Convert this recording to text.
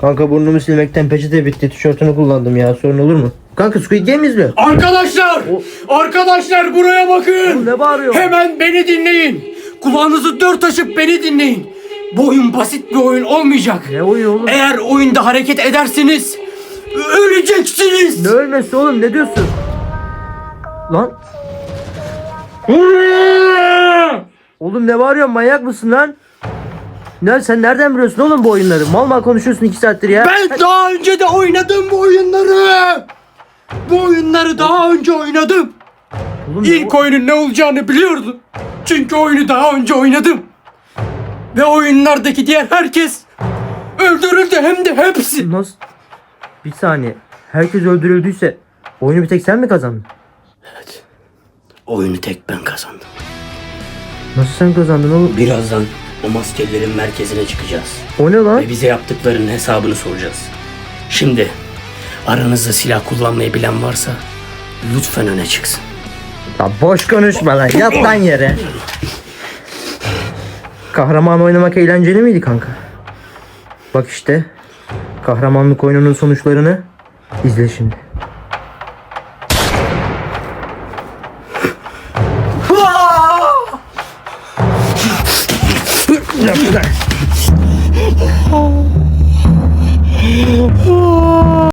Kanka burnumu silmekten peçete bitti. Tişörtünü kullandım ya. Sorun olur mu? Kanka Squid Game izliyor. Arkadaşlar! Arkadaşlar buraya bakın! Ne bağırıyor? Hemen beni dinleyin. Kulağınızı dört açıp beni dinleyin. Bu oyun basit bir oyun olmayacak. Ne oyun oğlum? Eğer oyunda hareket ederseniz öleceksiniz. Ne ölmesi oğlum? Ne diyorsun? Lan oğlum ne bağırıyorsun? Manyak mısın lan? Ne sen nereden biliyorsun oğlum bu oyunları? Mal mal konuşuyorsun iki saattir ya. Ben daha önce de oynadım bu oyunları. Bu oyunları daha önce oynadım. Oğlum, İlk oyunun ne olacağını biliyordum. Çünkü oyunu daha önce oynadım. Ve oyunlardaki diğer herkes öldürüldü hem de hepsi. Nasıl? Bir saniye. Herkes öldürüldüyse oyunu bir tek sen mi kazandın? Oyunu tek ben kazandım. Nasıl sen kazandın oğlum? Birazdan o maskelilerin merkezine çıkacağız. O ne lan? Ve bize yaptıklarının hesabını soracağız. Şimdi aranızda silah kullanmayı bilen varsa lütfen öne çıksın. Ya boş konuşma lan. Yat lan yere. Kahraman oynamak eğlenceli miydi kanka? Bak işte. Kahramanlık oyununun sonuçlarını izle şimdi. 你俩住这